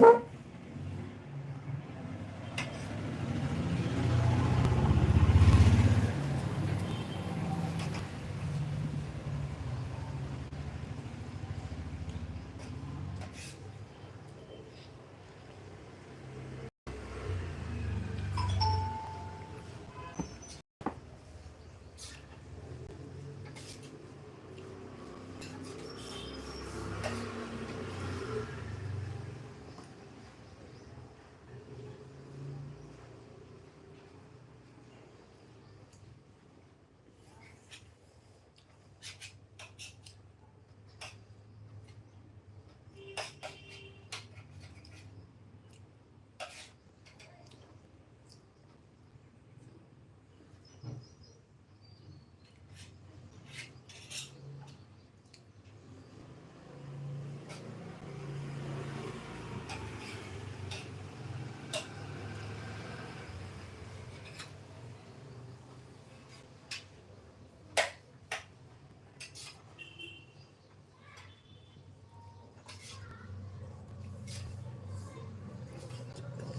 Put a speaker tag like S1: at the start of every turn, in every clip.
S1: Thank you.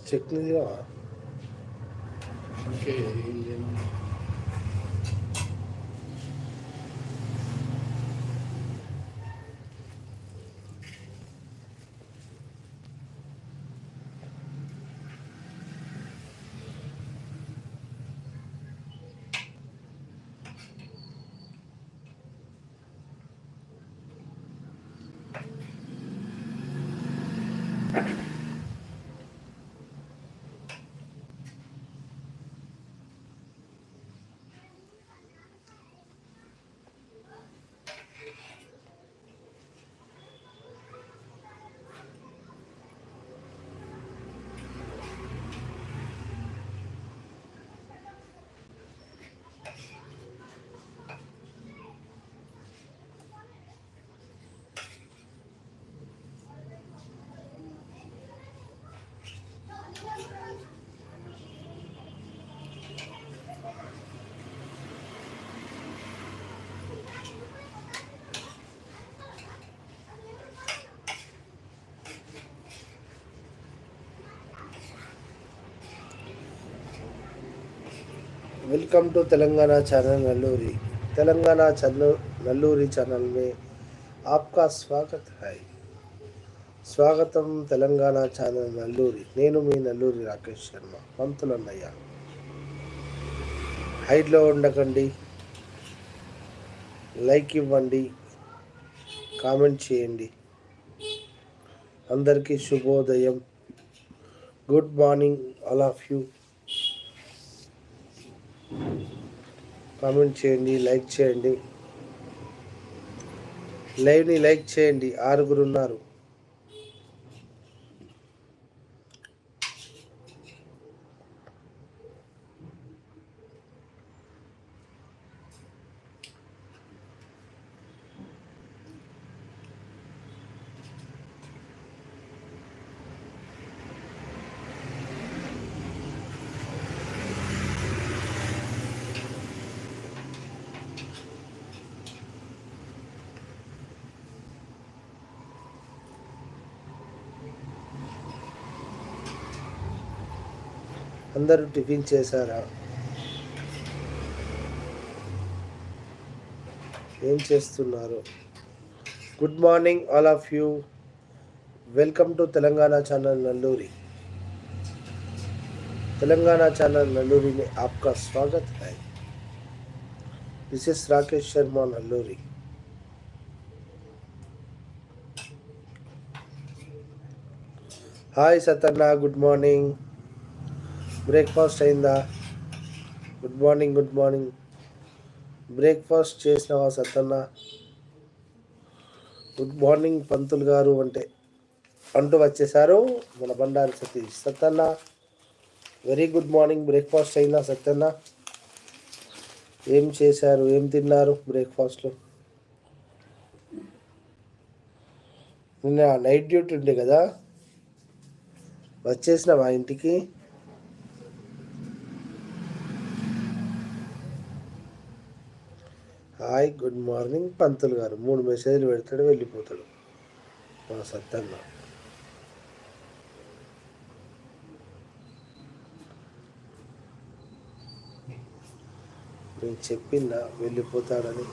S1: Chutney
S2: okay ఏం
S1: welcome to Telangana channel Nalluri Telangana channel Nalluri channel में आपका स्वागत है స్వాగతం తెలంగాణ ఛానల్ నల్లూరి నేను మీ నల్లూరి రాకేష్ శర్మ పంతులన్నయ్య హైట్లో ఉండకండి లైక్ ఇవ్వండి కామెంట్ చేయండి అందరికీ శుభోదయం good morning all of you comment చేయండి లైక్ చేయండి. లైవ్ని లైక్ చేయండి. ఆరుగురు ఉన్నారు. అందరూ టిఫిన్ చేశారా? ఏం చేస్తున్నారు? Good morning all of you. Welcome to Telangana channel Nalluri. Telangana channel నల్లూరిని ఆప్కా స్వాగత్ high. This is Rakesh Sharma Nalluri hi Satna good morning breakfast అయిందా? Good morning good morning. Breakfast చేసినావా సత్తన్న? గుడ్ మార్నింగ్ పంతులు గారు అంటే. అంటూ వచ్చేసారు మన Bandari Satish. Sattanna very good morning breakfast అయిందా సత్తన్న? ఏం చేశారు? ఏం తిన్నారు బ్రేక్ఫాస్ట్లో? నిన్న నైట్ డ్యూటీ ఉండే కదా. వచ్చేసిన మా ఇంటికి? హాయ్ గుడ్ మార్నింగ్ పంతులు గారు. మూడు మెసేజ్లు పెడతాడు వెళ్ళిపోతాడు. మా సత్తన్న నేను చెప్పిందా వెళ్ళిపోతాడని.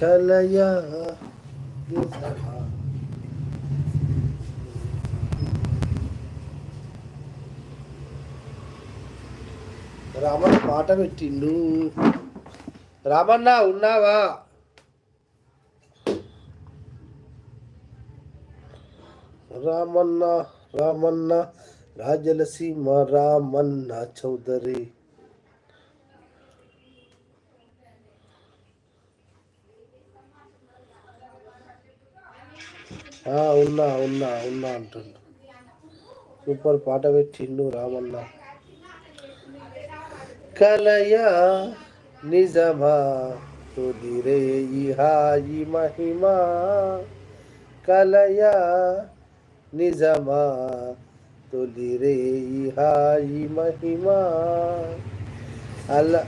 S1: కలయా రామన్న పాట పెట్టిండు. రామన్న ఉన్నావా? రామన్న రామన్న రాజలసీమ రామన్న చౌదరి. ఉన్నా ఉన్నా ఉన్నా అంటుండు. సూపర్ పాట పెట్టిండు రామన్న. కలయా నిజమా తుదిరే ఈ మహిమా. కలయా నిజమా తొలిరే ఈ మహిమా. అల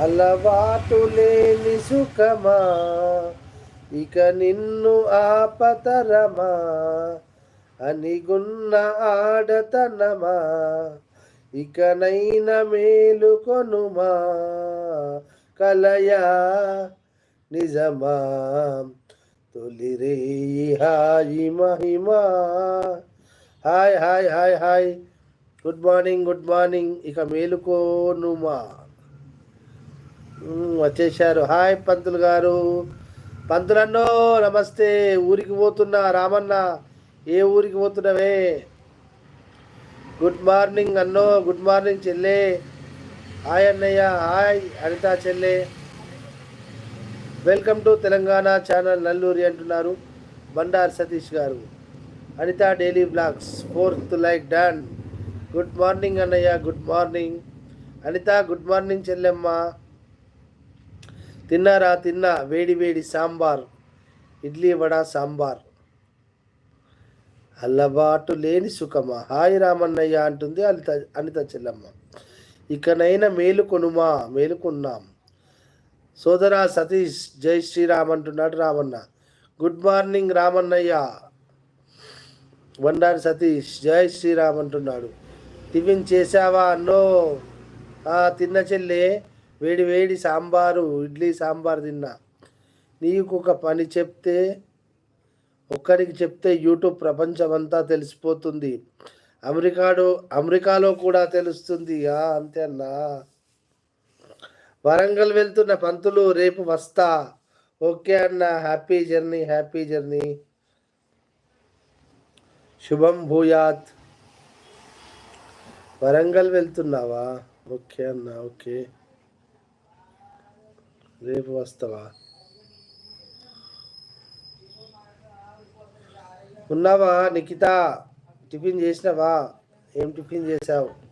S1: అలవాటు లేని సుఖమా ఇక నిన్ను ఆపతరమా? అనిగున్న ఆడతనమా? ఇకనైన మేలుకొనుమా కలయా నిజమా? తొలిరే హాయి మహిమా? Hi hi hi hi. Good morning good morning. ఇక మేలుకోనుమా మ్, వచ్చేసారు హాయ్ పంతులు గారు. పంతులన్నో నమస్తే ఊరికి పోతున్నా రామన్న ఏ ఊరికి పోతున్నావే? గుడ్ మార్నింగ్ అన్నో గుడ్ మార్నింగ్ చెల్లె. హాయ్ అన్నయ్య హాయ్ అనిత చెల్లె. Welcome to Telangana channel Nalluri అంటున్నారు Bandar Satish garu. Anitha daily blogs fourth like done. Good morning అన్నయ్య good morning. Anitha good morning చెల్లెమ్మ. తిన్నారా తిన్నా వేడి వేడి సాంబార్ ఇడ్లీ వడ సాంబార్. అల్లబాటు లేని సుఖమా. హాయ్ రామన్నయ్య అంటుంది అనిత అనిత చెల్లమ్మ. ఇకనైనా మేలుకొనుమా మేలుకున్నాం సోదరా సతీష్ జై శ్రీరామ్ అంటున్నాడు Ramanna. Good morning Ramannayya. వండారి Satish జై శ్రీరామ్ అంటున్నాడు. టిఫిన్ చేసావా అన్నో? "ఆ, తిన్న చెల్లె. వేడి వేడి సాంబారు ఇడ్లీ సాంబార్ తిన్నా. నీకు ఒక పని చెప్తే ఒక్కరికి చెప్తే యూట్యూబ్ ప్రపంచం అంతా తెలిసిపోతుంది. అమెరికాలో అమెరికాలో కూడా తెలుస్తుంది. అంతే అన్నా. వరంగల్ వెళ్తున్న పంతులు రేపు వస్తా. ఓకే అన్న హ్యాపీ జర్నీ హ్యాపీ జర్నీ. శుభం భూయాత్. వరంగల్ వెళ్తున్నావా? ఓకే అన్న ఓకే. రేపు వస్తావా? ఉన్నావా నిఖిత? టిఫిన్ చేసినావా? ఏం టిఫిన్ చేసావు?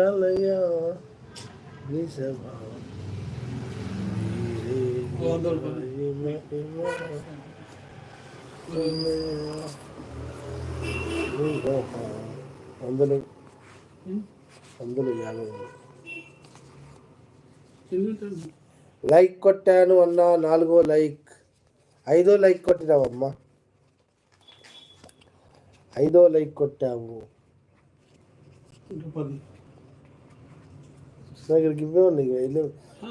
S1: కలయా నిజమా వందలు వందలు యాభై లైక్ కొట్టాను అన్న నాలుగో లైక్ ఐదో లైక్ కొట్టినావమ్మా. ఐదో లైక్ కొట్టావు. నా దగ్గరికి ఇవే ఉన్నాయి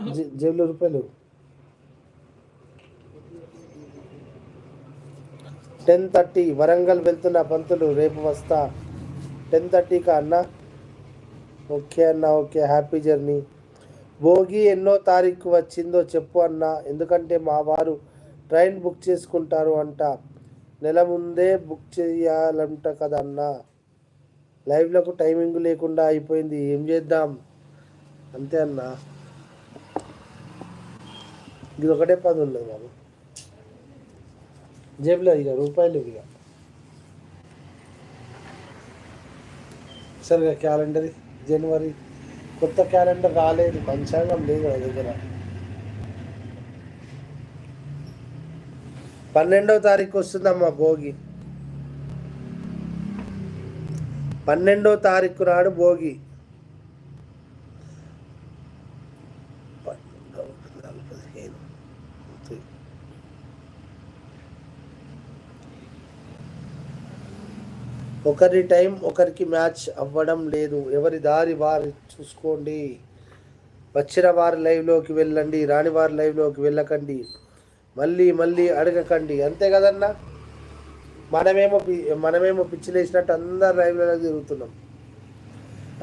S1: ఇక జేబులో రూపాయలు. టెన్ థర్టీ వరంగల్ వెళ్తున్న పంతులు రేపు వస్తా. టెన్ థర్టీకా అన్న? ఓకే అన్న ఓకే హ్యాపీ జర్నీ. భోగి ఎన్నో తారీఖు వచ్చిందో చెప్పు అన్న ఎందుకంటే మా వారు ట్రైన్ బుక్ చేసుకుంటారు అంట. నెల ముందే బుక్ చేయాలంట కదన్నా లైవ్లకు టైమింగ్ లేకుండా అయిపోయింది ఏం చేద్దాం? అంతే అన్న. ఇది ఒకటే పది ఉన్నది బాబు. జేబులో ఇక రూపాయలు ఇక. సరే క్యాలెండర్ జనవరి కొత్త క్యాలెండర్ రాలేదు పంచాంగం లేదు నా దగ్గర. పన్నెండవ తారీఖు వస్తుందమ్మా భోగి. పన్నెండవ తారీఖు నాడు భోగి పన్నెండవ, పద్నాలుగు, పదిహేను. అంతే. ఒకరి టైం ఒకరికి మ్యాచ్ అవ్వడం లేదు. ఎవరి దారి వారి చూసుకోండి. వచ్చిన వారి లైవ్లోకి వెళ్ళండి. రాని వారి లైవ్లోకి వెళ్ళకండి. మళ్ళీ మళ్ళీ అడగకండి. అంతే కదన్నా? మనమేమో పి- మనమేమో పిచ్చిలేసినట్టు అందరు లైవ్లలో తిరుగుతున్నాం.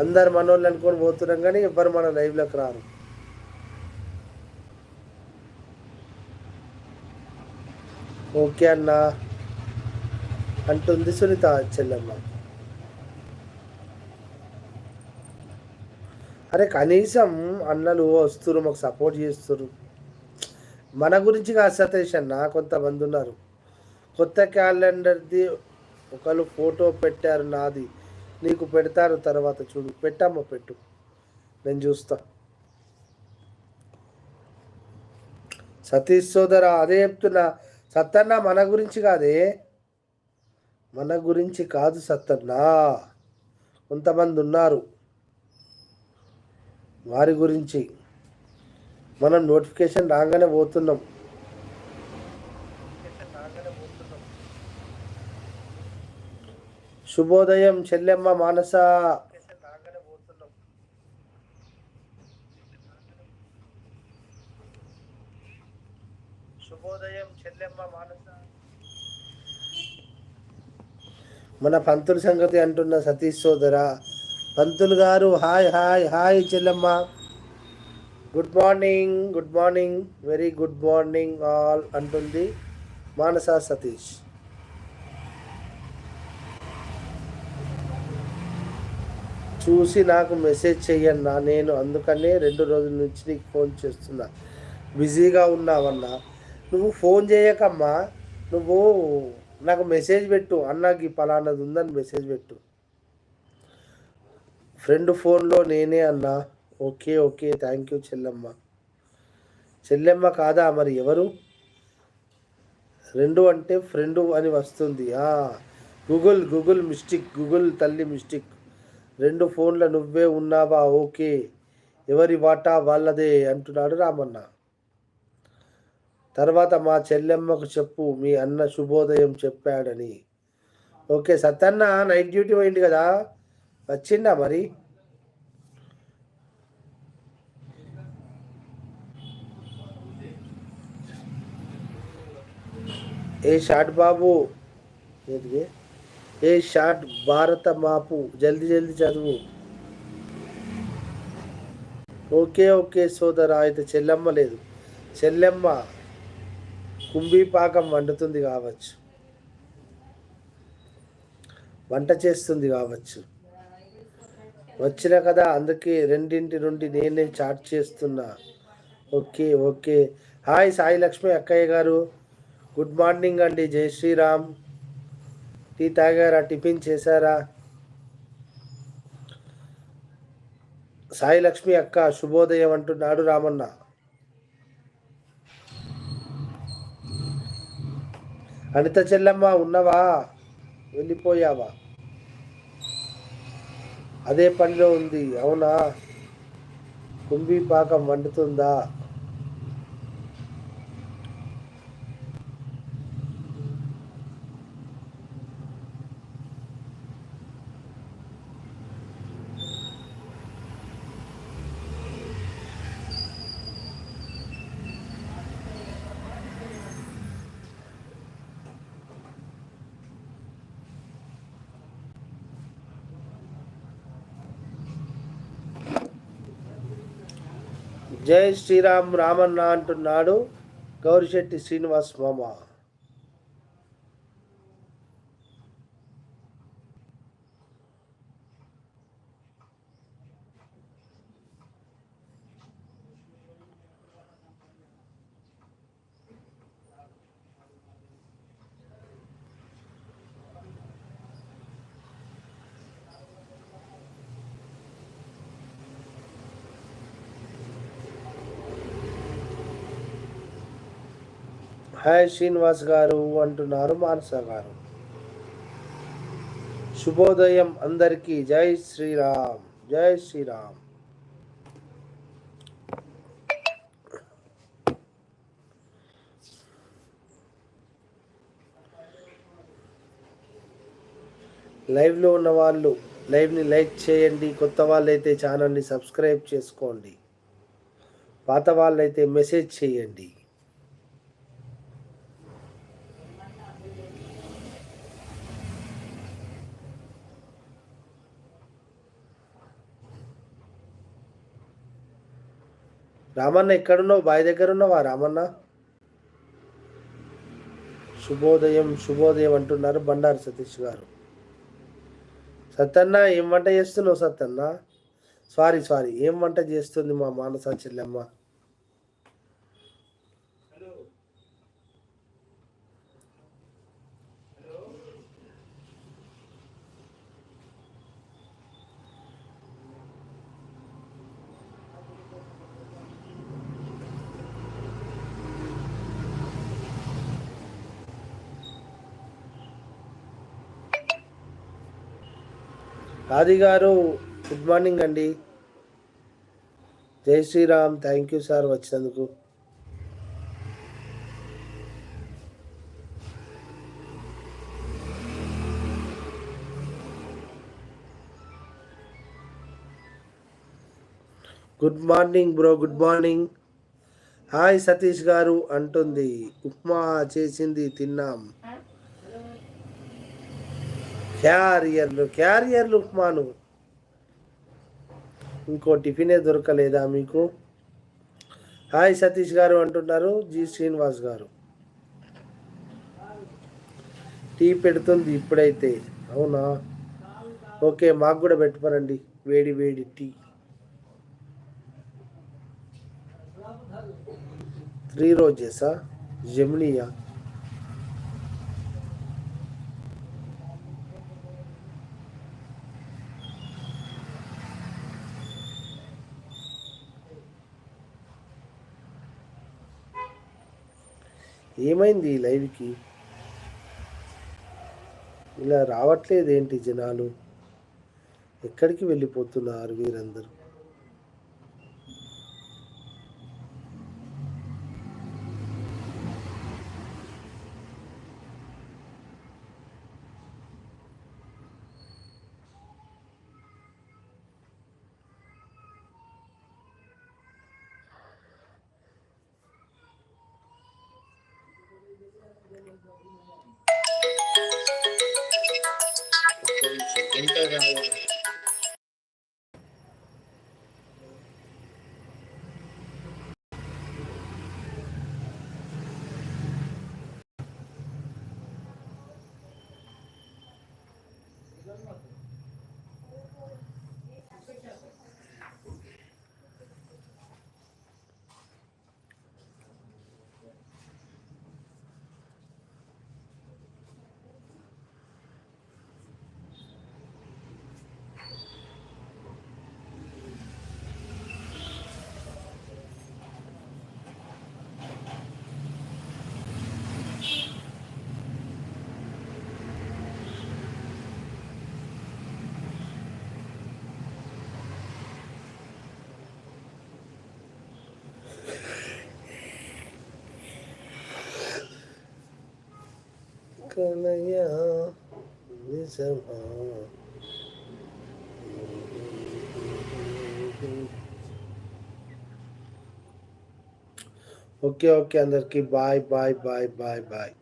S1: అందరు మనోళ్ళు అనుకొని పోతున్నాం కానీ ఎవ్వరు మన లైవ్లోకి రారు. ఓకే అన్నా. అంటుంది సునీత చెల్లెమ్మ. అరే కనీసం అన్నలు వస్తున్నారు మాకు సపోర్ట్ చేస్తురు. మన గురించి కాదు సతీష్ అన్న కొంతమంది ఉన్నారు. కొత్త క్యాలెండర్ది ఒకళ్ళు ఫోటో పెట్టారు నాది. నీకు పెడతారు తర్వాత చూడు. పెట్టమ్మ పెట్టు. నేను చూస్తా. సతీష్ సోదర అదే చెప్తున్నా. సత్తన్న మన గురించి కాదే. మన గురించి కాదు సత్తన్నా. కొంతమంది ఉన్నారు వారి గురించి మనం నోటిఫికేషన్ రాగానే పోతున్నాం. శుభోదయం చెల్లెమ్మ మానస. శుభోదయం చెల్లెమ్మ మానస. మన పంతుల సంగతి అంటున్న సతీష్ సోదర. పంతులు గారు హాయ్ హాయ్ హాయ్ చెల్లమ్మ. Good morning good morning very good morning all అంటుంది మానస సతీష్. చూసి నాకు మెసేజ్ చెయ్యన్నా నేను అందుకనే రెండు రోజుల నుంచి నీకు ఫోన్ చేస్తున్నా. బిజీగా ఉన్నావన్నా. నువ్వు ఫోన్ చేయకమ్మా. నువ్వు నాకు మెసేజ్ పెట్టు అన్నకి పలానాది ఉందని మెసేజ్ పెట్టు. ఫ్రెండ్ ఫోన్లో నేనే అన్నా. ఓకే ఓకే థ్యాంక్ యూ చెల్లెమ్మ. చెల్లెమ్మ కాదా మరి ఎవరు? రెండు అంటే ఫ్రెండు అని వస్తుంది. గూగుల్ గూగుల్ మిస్టిక్ గూగుల్ తల్లి మిస్టిక్ రెండు ఫోన్ల నువ్వే ఉన్నావా? ఓకే. ఎవరి వాటా వాళ్ళదే అంటున్నాడు రామన్న. తర్వాత మా చెల్లెమ్మకు చెప్పు మీ అన్న శుభోదయం చెప్పాడని. ఓకే సత్తన్న నైట్ డ్యూటీ పోయింది కదా? వచ్చిందా మరి? ఏ షాట్ బాబు? ఏ షాట్ భారత మాపు? జల్దీ జల్దీ చదువు. ఓకే ఓకే సోదరా అయితే చెల్లెమ్మ లేదు. చెల్లెమ్మ కుంభీపాకం వండుతుంది కావచ్చు. వంట చేస్తుంది కావచ్చు. వచ్చిన కదా అందుకే రెండింటి నుండి నేనే చాట్ చేస్తున్నా. Okay okay. Hi Sai Lakshmi అక్కయ్య గారు. గుడ్ మార్నింగ్ అండి. జై శ్రీరామ్. టీ తాగారా? టిఫిన్ చేశారా? సాయి లక్ష్మి అక్క శుభోదయం అంటున్నాడు రామన్న. అనిత చెల్లమ్మ ఉన్నవా? వెళ్ళిపోయావా? అదే పనిలో ఉంది అవునా? కుంభీపాకం వండుతుందా? జై శ్రీరామ్ రామన్న అంటున్నాడు. గౌరిశెట్టి శ్రీనివాస్ మామ. హాయ్ శ్రీనివాస్ గారు అంటున్నారు మానస గారు. శుభోదయం అందరికీ. జై శ్రీరామ్. జై శ్రీరామ్. లైవ్లో ఉన్న వాళ్ళు లైవ్ని లైక్ చేయండి. కొత్త వాళ్ళైతే ఛానల్ని సబ్స్క్రైబ్ చేసుకోండి. పాత వాళ్ళైతే మెసేజ్ చేయండి. రామన్న ఎక్కడున్నావు? బావి దగ్గర ఉన్నావా రామన్న? శుభోదయం శుభోదయం అంటున్నారు బండారు సతీష్ గారు. సత్తన్న ఏం వంట చేస్తున్నావు సత్తన్న సారీ సారీ ఏం వంట చేస్తుంది మా మానస చెల్లెమ్మ ఆది గారు గుడ్ మార్నింగ్ అండి. జై శ్రీరామ్ థ్యాంక్ యూ సార్ వచ్చినందుకు. Good morning bro good morning hi Satish garu అంటుంది ఉప్మా చేసింది తిన్నాం. క్యారియర్లు క్యారియర్లు ఉప్మాను ఇంకో టిఫినే దొరకలేదా మీకు? హాయ్ సతీష్ గారు అంటున్నారు జి శ్రీనివాస్ గారు. టీ పెడుతుంది ఇప్పుడైతే అవునా? ఓకే మాకు కూడా పెట్టుకోరండి వేడి వేడి టీ. త్రీ రోజెసా? జెమినియా? ఏమైంది ఈ లైవ్కి ఇలా రావట్లేదేంటి జనాలు? ఎక్కడికి వెళ్ళిపోతున్నారు వీరందరూ? కలయా నిజమా ఓకే ఓకే అందరికి bye bye bye bye bye